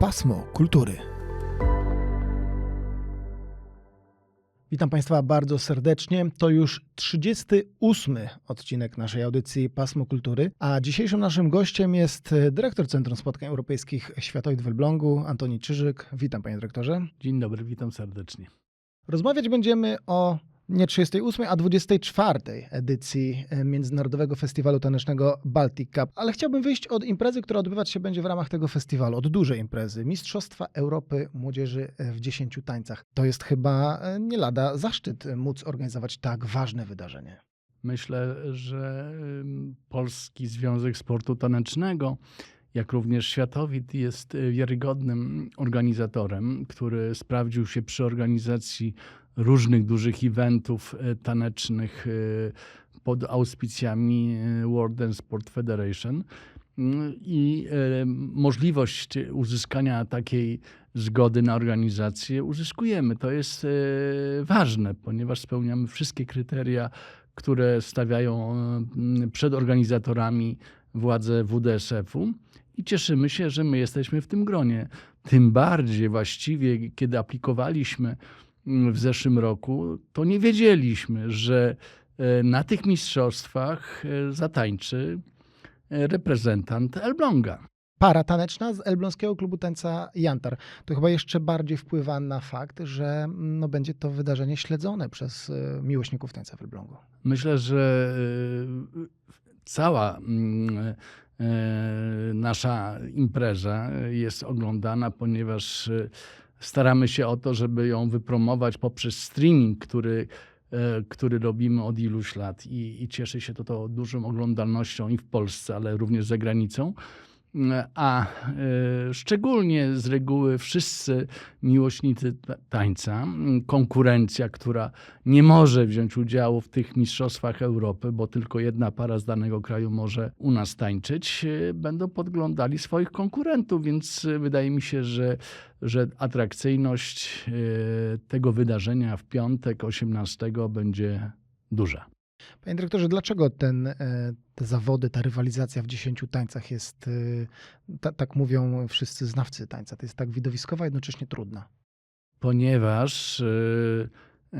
Pasmo Kultury. Witam Państwa bardzo serdecznie. To już 38 odcinek naszej audycji Pasmo Kultury, a dzisiejszym naszym gościem jest dyrektor Centrum Spotkań Europejskich Światowych w Elblągu, Antoni Czyżyk. Witam Panie Dyrektorze. Dzień dobry, witam serdecznie. Rozmawiać będziemy o nie 38, a 24 edycji e, Międzynarodowego Festiwalu Tanecznego Baltic Cup. Ale chciałbym wyjść od imprezy, która odbywać się będzie w ramach tego festiwalu, od dużej imprezy. Mistrzostwa Europy Młodzieży w 10 tańcach. To jest chyba e, nie lada zaszczyt móc organizować tak ważne wydarzenie. Myślę, że Polski Związek Sportu Tanecznego, jak również Światowit, jest wiarygodnym organizatorem, który sprawdził się przy organizacji różnych dużych eventów y, tanecznych y, pod auspicjami y, World Dance Sport Federation. Mm, I możliwość uzyskania takiej zgody na organizację uzyskujemy. To jest ważne, ponieważ spełniamy wszystkie kryteria, które stawiają przed organizatorami władze WDSF-u i cieszymy się, że my jesteśmy w tym gronie. Tym bardziej właściwie, kiedy aplikowaliśmy w zeszłym roku, to nie wiedzieliśmy, że e, na tych mistrzostwach e, zatańczy e, reprezentant Elbląga. Para taneczna z Elbląskiego Klubu Tańca Jantar. To chyba jeszcze bardziej wpływa na fakt, że mm, no, będzie to wydarzenie śledzone przez miłośników tańca w Elblągu. Myślę, że cała mm, nasza impreza jest oglądana, ponieważ staramy się o to, żeby ją wypromować poprzez streaming, który, e, który robimy od iluś lat i, i cieszy się to, to dużą oglądalnością i w Polsce, ale również za granicą. A e, szczególnie z reguły wszyscy miłośnicy ta- tańca, konkurencja, która nie może wziąć udziału w tych mistrzostwach Europy, bo tylko jedna para z danego kraju może u nas tańczyć, e, będą podglądali swoich konkurentów, więc e, wydaje mi się, że, że atrakcyjność tego wydarzenia w piątek 18 będzie duża. Panie dyrektorze, dlaczego ten, e, te zawody, ta rywalizacja w 10 tańcach jest, e, ta, tak mówią wszyscy znawcy tańca, to jest tak widowiskowa, jednocześnie trudna? ponieważ y, y,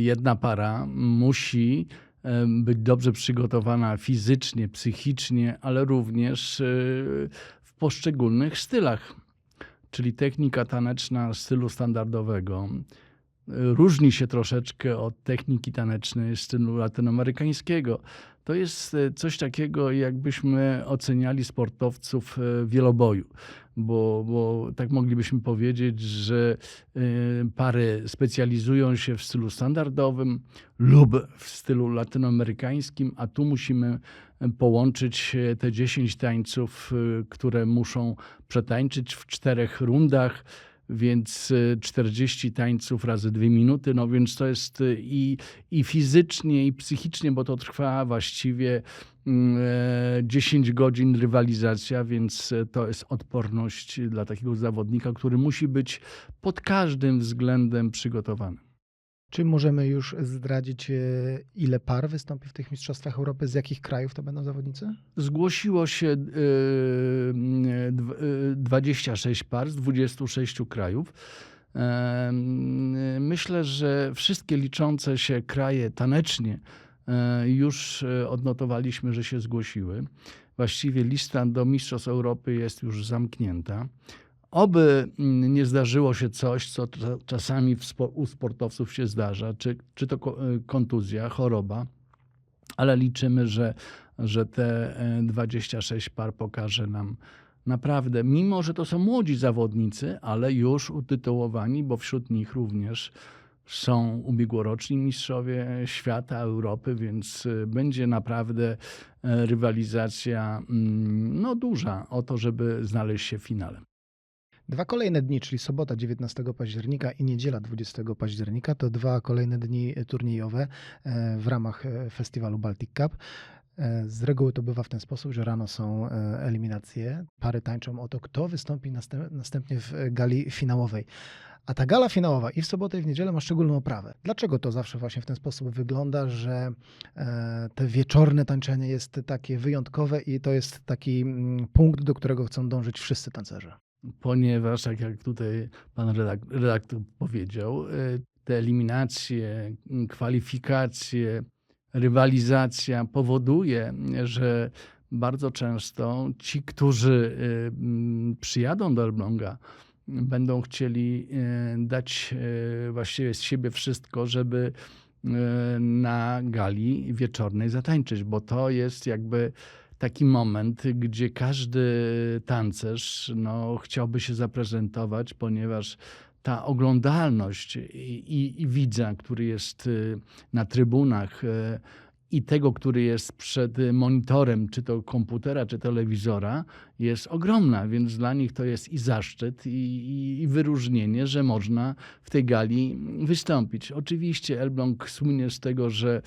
jedna para musi y, być dobrze przygotowana fizycznie, psychicznie, ale również y, w poszczególnych stylach. Czyli technika taneczna stylu standardowego y, różni się troszeczkę od techniki tanecznej stylu latynoamerykańskiego. To jest y, coś takiego, jakbyśmy oceniali sportowców y, wieloboju bo, bo tak moglibyśmy powiedzieć, że y, pary specjalizują się w stylu standardowym lub w stylu latynoamerykańskim, a tu musimy połączyć e, te 10 tańców, które muszą przetańczyć w czterech rundach. Więc y, 40 tańców razy dwie minuty, no więc to jest y, i, i fizycznie, i psychicznie, bo to trwa właściwie mm, e, 10 godzin rywalizacja, więc e, to jest odporność dla takiego zawodnika, który musi być pod każdym względem przygotowany. Czy możemy już zdradzić, e, ile par wystąpi w tych Mistrzostwach Europy, z jakich krajów to będą zawodnicy? Zgłosiło się y, y, dw- y, 26 par z 26 krajów. Myślę, że wszystkie liczące się kraje tanecznie e, już e, odnotowaliśmy, że się zgłosiły. Właściwie lista do Mistrzostw Europy jest już zamknięta. Oby mm, nie zdarzyło się coś, co cza- czasami u sportowców się zdarza, czy, czy to e, kontuzja, choroba, ale liczymy, że, że te e, 26 par pokaże nam naprawdę, mimo że to są młodzi zawodnicy, ale już utytułowani, bo wśród nich również są ubiegłoroczni mistrzowie świata, Europy, więc e, będzie naprawdę rywalizacja mm, no, duża o to, żeby znaleźć się w finale. Dwa kolejne dni, czyli sobota 19 października i niedziela 20 października, to dwa kolejne dni turniejowe e, w ramach e, festiwalu Baltic Cup. E, Z reguły to bywa w ten sposób, że rano są e, eliminacje, pary tańczą o to, kto wystąpi następ- następnie w e, gali finałowej. A ta gala finałowa i w sobotę, i w niedzielę ma szczególną oprawę. Dlaczego to zawsze właśnie w ten sposób wygląda, że e, te wieczorne tańczenie jest takie wyjątkowe i to jest taki mm, punkt, do którego chcą dążyć wszyscy tancerze? Ponieważ, tak jak tutaj pan redak- redaktor powiedział, y, te eliminacje, kwalifikacje, rywalizacja powoduje, że bardzo często ci, którzy y, przyjadą do Elbląga, będą chcieli y, dać właściwie z siebie wszystko, żeby na gali wieczornej zatańczyć, bo to jest jakby taki moment, gdzie każdy tancerz no, chciałby się zaprezentować, ponieważ ta oglądalność i, i, i widza, który jest y, na trybunach, y, i tego, który jest przed monitorem, czy to komputera, czy telewizora, jest ogromna, więc dla nich to jest i zaszczyt, i, i, i wyróżnienie, że można w tej gali wystąpić. Oczywiście Elbląg słynie z tego, że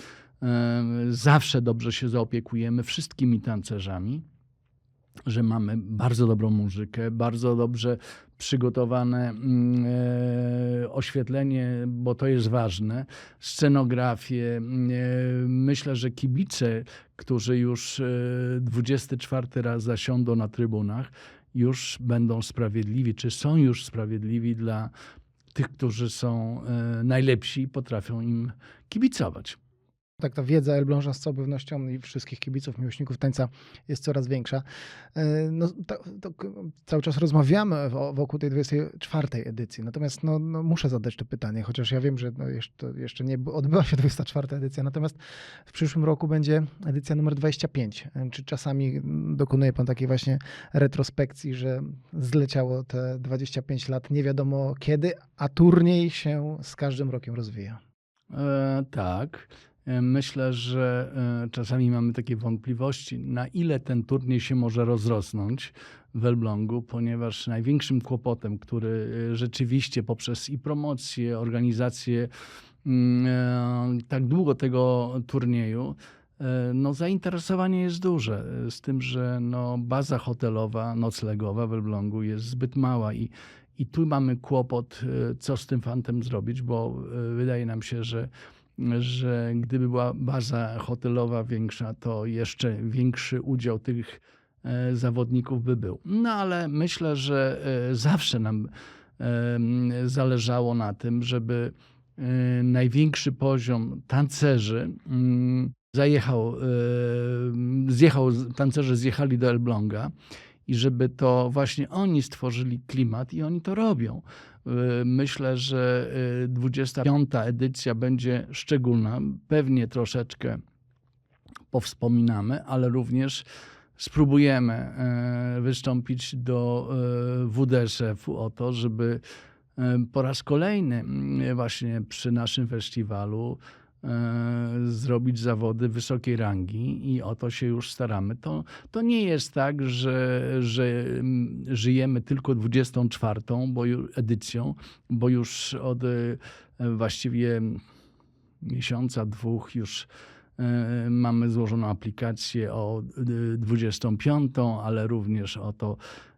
zawsze dobrze się zaopiekujemy wszystkimi tancerzami, że mamy bardzo dobrą muzykę, bardzo dobrze przygotowane mm, e, oświetlenie, bo to jest ważne, scenografię. e, Myślę, że kibice, którzy już e, 24 raz zasiądą na trybunach, już będą sprawiedliwi, czy są już sprawiedliwi dla tych, którzy są e, najlepsi i potrafią im kibicować. Tak, ta wiedza Elbląża z całą pewnością i wszystkich kibiców, miłośników tańca jest coraz większa. E, No, to, to cały czas rozmawiamy wo- wokół tej 24 edycji, natomiast no, no, muszę zadać to pytanie, chociaż ja wiem, że no, jeszcze, jeszcze nie odbyła się 24 edycja, natomiast w przyszłym roku będzie edycja numer 25. E, Czy czasami dokonuje pan takiej właśnie retrospekcji, że zleciało te 25 lat nie wiadomo kiedy, a turniej się z każdym rokiem rozwija? E, tak. E, Myślę, że e, czasami mamy takie wątpliwości, na ile ten turniej się może rozrosnąć w Elblągu, ponieważ największym kłopotem, który e, rzeczywiście poprzez i promocję, organizację mm, tak długo tego turnieju, no zainteresowanie jest duże. Z tym, że no baza hotelowa, noclegowa w Elblągu jest zbyt mała i i tu mamy kłopot, co z tym fantem zrobić, bo wydaje nam się, że, że gdyby była baza hotelowa większa, to jeszcze większy udział tych e, zawodników by był. No ale myślę, że e, zawsze nam e, zależało na tym, żeby największy poziom tancerzy mm, zajechał, zjechał, tancerze zjechali do Elbląga i żeby to właśnie oni stworzyli klimat i oni to robią. Y, Myślę, że y, 25. edycja będzie szczególna. Pewnie troszeczkę powspominamy, ale również spróbujemy e, wystąpić do WDSF-u o to, żeby po raz kolejny właśnie przy naszym festiwalu zrobić zawody wysokiej rangi i o to się już staramy. To, to nie jest tak, że, że mm, żyjemy tylko 24 bo edycją, bo już od e, właściwie miesiąca, dwóch już e, mamy złożoną aplikację o e, 25, ale również o to,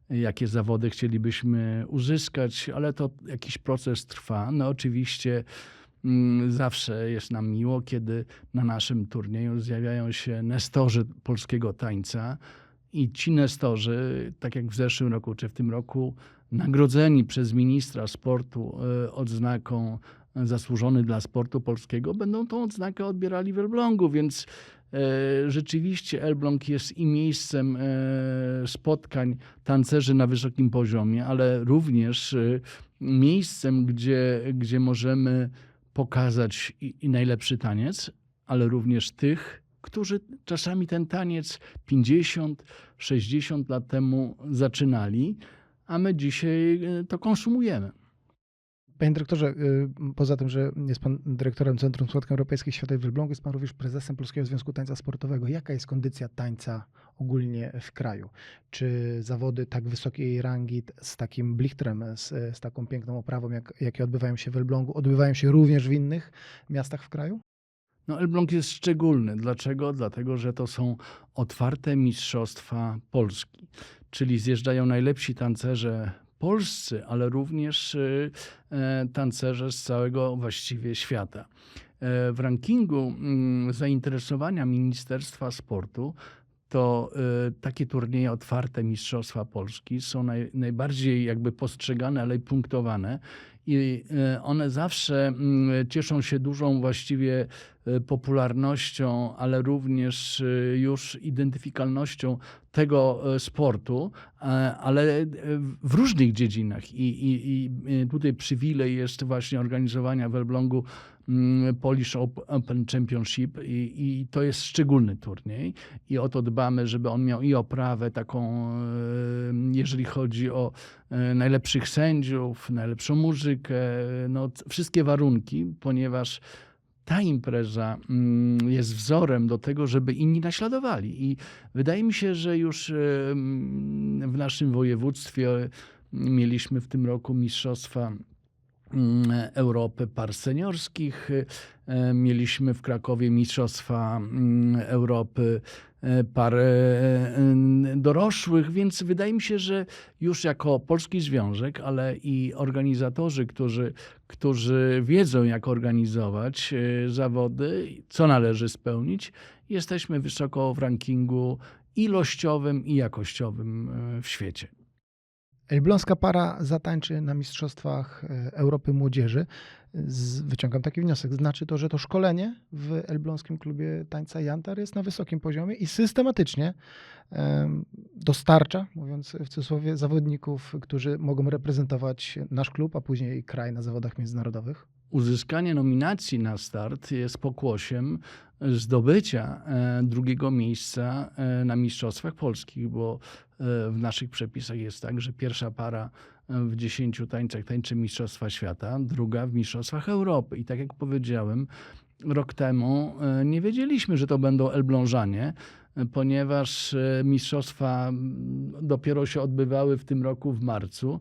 jakie zawody chcielibyśmy uzyskać, ale to jakiś proces trwa. No oczywiście zawsze jest nam miło, kiedy na naszym turnieju zjawiają się nestorzy polskiego tańca. I ci nestorzy, tak jak w zeszłym roku czy w tym roku, nagrodzeni przez ministra sportu e, odznaką zasłużony dla sportu polskiego, będą tą odznakę odbierali w Elblągu, więc e, rzeczywiście Elbląg jest i miejscem e, spotkań tancerzy na wysokim poziomie, ale również e, miejscem, gdzie, gdzie możemy pokazać i, i najlepszy taniec, ale również tych, którzy czasami ten taniec 50, 60 lat temu zaczynali, a my dzisiaj e, to konsumujemy. Panie dyrektorze, y, poza tym, że jest pan dyrektorem Centrum Spotkań Europejskich Światowych w Elblągu, jest pan również prezesem Polskiego Związku Tańca Sportowego. Jaka jest kondycja tańca ogólnie w kraju? Czy zawody tak wysokiej rangi, z takim blichtrem, z, z taką piękną oprawą, jak, jakie odbywają się w Elblągu, odbywają się również w innych miastach w kraju? No, Elbląg jest szczególny. Dlaczego? Dlatego, że to są otwarte mistrzostwa Polski, czyli zjeżdżają najlepsi tancerze polscy, ale również y, e, tancerze z całego właściwie świata. E, W rankingu mm, zainteresowania Ministerstwa Sportu to y, takie turnieje otwarte Mistrzostwa Polski są naj, najbardziej jakby postrzegane, ale i punktowane. I y, one zawsze mm, cieszą się dużą właściwie y, popularnością, ale również y, już identyfikalnością tego sportu, e, ale w różnych dziedzinach. I, i, i tutaj przywilej jest właśnie organizowania w Elblągu Polish Op- Open Championship i, i to jest szczególny turniej i o to dbamy, żeby on miał i oprawę taką, e, jeżeli chodzi o e, najlepszych sędziów, najlepszą muzykę, no, wszystkie warunki, ponieważ ta impreza mm, jest wzorem do tego, żeby inni naśladowali. I wydaje mi się, że już e, mm, w naszym województwie mieliśmy w tym roku mistrzostwa mm, Europy par seniorskich. E, Mieliśmy w Krakowie Mistrzostwa mm, Europy e, par e, dorosłych, więc wydaje mi się, że już jako Polski Związek, ale i organizatorzy, którzy, którzy wiedzą, jak organizować zawody, co należy spełnić, jesteśmy wysoko w rankingu ilościowym i jakościowym w świecie. Elbląska para zatańczy na Mistrzostwach e, Europy Młodzieży. Z, wyciągam taki wniosek. Znaczy to, że to szkolenie w Elbląskim Klubie Tańca Jantar jest na wysokim poziomie i systematycznie em, dostarcza, mówiąc w cudzysłowie, zawodników, którzy mogą reprezentować nasz klub, a później kraj na zawodach międzynarodowych. Uzyskanie nominacji na start jest pokłosiem zdobycia e, drugiego miejsca e, na Mistrzostwach Polskich, bo e, w naszych przepisach jest tak, że pierwsza para w 10 tańcach tańczy Mistrzostwa Świata, druga w Mistrzostwach Europy. I tak jak powiedziałem, rok temu nie wiedzieliśmy, że to będą Elblążanie, ponieważ mistrzostwa dopiero się odbywały w tym roku w marcu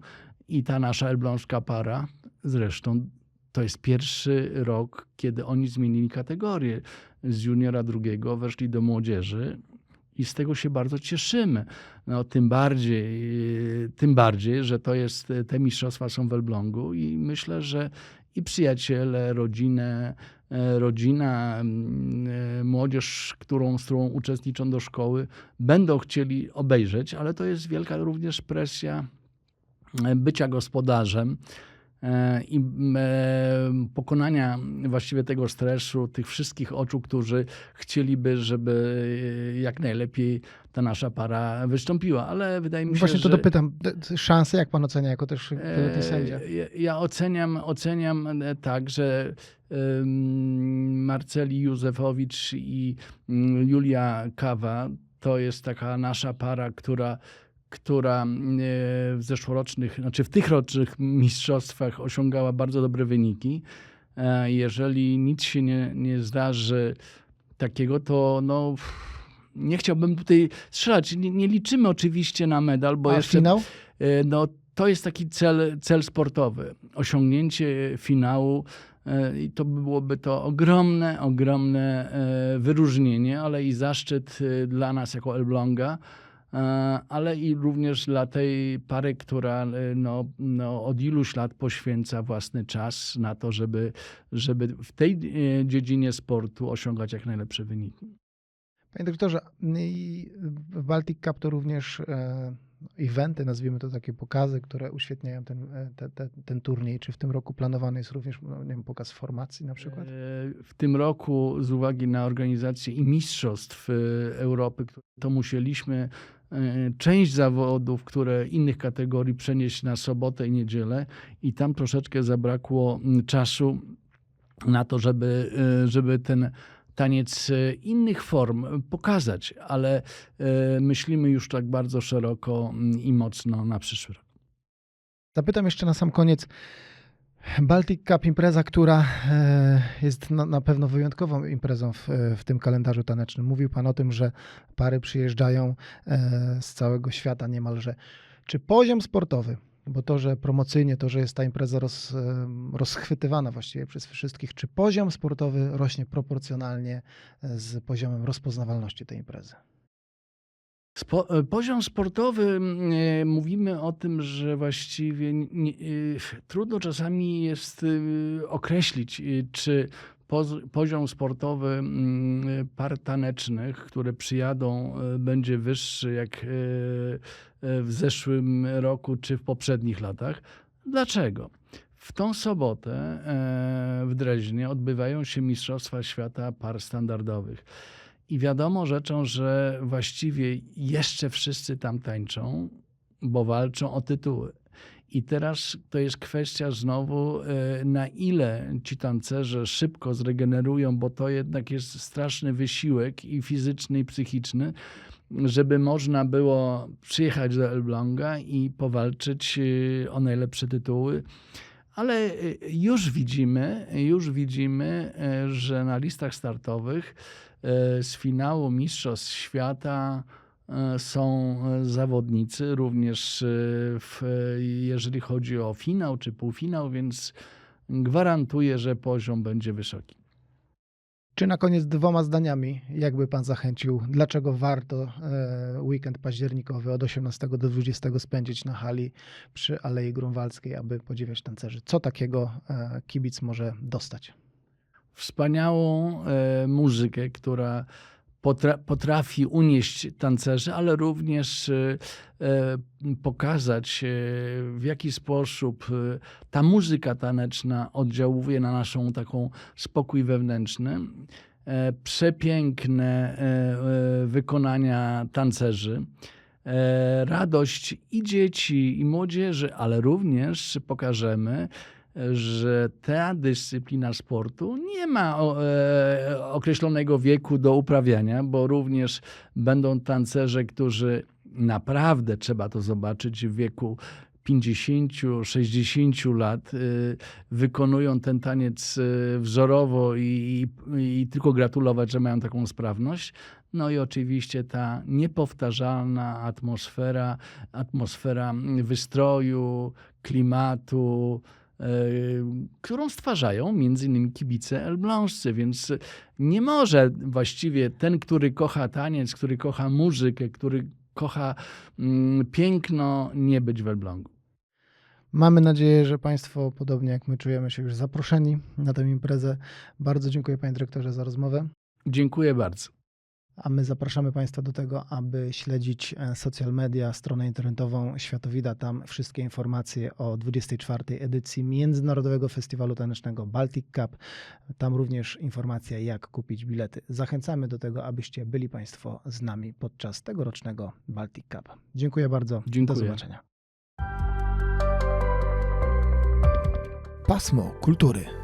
i ta nasza elblążska para, zresztą to jest pierwszy rok, kiedy oni zmienili kategorię. Z juniora drugiego weszli do młodzieży i z tego się bardzo cieszymy. No, tym, bardziej, tym bardziej, że to jest, te mistrzostwa są w Elblągu i myślę, że i przyjaciele, rodzinę, e, rodzina, mm, młodzież, którą, z którą uczestniczą do szkoły, będą chcieli obejrzeć, ale to jest wielka również presja bycia gospodarzem i m, e, pokonania właściwie tego stresu, tych wszystkich oczu, którzy chcieliby, żeby e, jak najlepiej ta nasza para wystąpiła. Ale wydaje mi się, Właśnie że... to dopytam. Szanse, jak pan ocenia, jako też wieloletni sędzia? E, Ja, ja oceniam, oceniam e, tak, że Marceli Józefowicz i mm, Julia Kawa to jest taka nasza para, która która e, w zeszłorocznych, znaczy w tych rocznych mistrzostwach osiągała bardzo dobre wyniki. E, Jeżeli nic się nie, nie zdarzy takiego, to no, nie chciałbym tutaj strzelać. Nie, nie liczymy oczywiście na medal, bo A jeszcze finał? E, No, to jest taki cel, cel sportowy. Osiągnięcie finału i to byłoby to ogromne, ogromne wyróżnienie, ale i zaszczyt dla nas jako Elbląga, ale i również dla tej pary, która e, no, no, od iluś lat poświęca własny czas na to, żeby, żeby w tej e, dziedzinie sportu osiągać jak najlepsze wyniki. Panie doktorze, w Baltic Cup to również e, eventy, nazwijmy to takie pokazy, które uświetniają ten, e, te, te, ten turniej. Czy w tym roku planowany jest również no, nie wiem, pokaz formacji na przykład? E, W tym roku, z uwagi na organizację i mistrzostw e, Europy, to musieliśmy e, część zawodów, które innych kategorii przenieść na sobotę i niedzielę i tam troszeczkę zabrakło m, czasu na to, żeby, e, żeby ten taniec e, innych form pokazać, ale e, myślimy już tak bardzo szeroko m, i mocno na przyszły rok. Zapytam jeszcze na sam koniec. Baltic Cup, impreza, która e, jest na, pewno wyjątkową imprezą w, w tym kalendarzu tanecznym. Mówił Pan o tym, że pary przyjeżdżają e, z całego świata niemalże. Czy poziom sportowy, bo to, że promocyjnie, to, że jest ta impreza roz, e, rozchwytywana właściwie przez wszystkich, czy poziom sportowy rośnie proporcjonalnie e, z poziomem rozpoznawalności tej imprezy? Spo, e, poziom sportowy, e, mówimy o tym, że właściwie nie, e, trudno czasami jest określić, czy poz- poziom sportowy par tanecznych, które przyjadą, będzie wyższy jak w zeszłym roku czy w poprzednich latach. Dlaczego? W tą sobotę w Dreźnie odbywają się Mistrzostwa Świata Par Standardowych. I wiadomo rzeczą, że właściwie jeszcze wszyscy tam tańczą, bo walczą o tytuły. I teraz to jest kwestia znowu, e, na ile ci tancerze szybko zregenerują, bo to jednak jest straszny wysiłek i fizyczny, i psychiczny, żeby można było przyjechać do Elbląga i powalczyć e, o najlepsze tytuły. Ale e, już widzimy, już widzimy, że na listach startowych z finału Mistrzostw Świata e, są e, zawodnicy, również e, w, e, jeżeli chodzi o finał czy półfinał, więc gwarantuję, że poziom będzie wysoki. Czy na koniec dwoma zdaniami, jakby pan zachęcił, dlaczego warto e, weekend październikowy od 18 do 20 spędzić na hali przy Alei Grunwaldzkiej, aby podziwiać tancerzy? Co takiego e, kibic może dostać? Wspaniałą e, muzykę, która potra- potrafi unieść tancerzy, ale również e, e, pokazać, e, w jaki sposób e, ta muzyka taneczna oddziałuje na naszą taką spokój wewnętrzny. E, Przepiękne wykonania tancerzy. Radość i dzieci, i młodzieży, ale również pokażemy, że ta dyscyplina sportu nie ma e, określonego wieku do uprawiania, bo również będą tancerze, którzy naprawdę trzeba to zobaczyć w wieku 50-60 lat, y, wykonują ten taniec y, wzorowo i, i, i tylko gratulować, że mają taką sprawność. No i oczywiście ta niepowtarzalna atmosfera, atmosfera wystroju, klimatu, którą stwarzają między innymi kibice elbląscy, więc nie może właściwie ten, który kocha taniec, który kocha muzykę, który kocha mm, piękno, nie być w Elblągu. Mamy nadzieję, że Państwo, podobnie jak my, czujemy się już zaproszeni na tę imprezę. Bardzo dziękuję Panie Dyrektorze za rozmowę. Dziękuję bardzo. A my zapraszamy Państwa do tego, aby śledzić e, social media, stronę internetową Światowida. Tam wszystkie informacje o 24. edycji Międzynarodowego Festiwalu Tanecznego Baltic Cup. Tam również informacja, jak kupić bilety. Zachęcamy do tego, abyście byli Państwo z nami podczas tegorocznego Baltic Cup. Dziękuję bardzo. Dziękuję. Do zobaczenia. Pasmo kultury.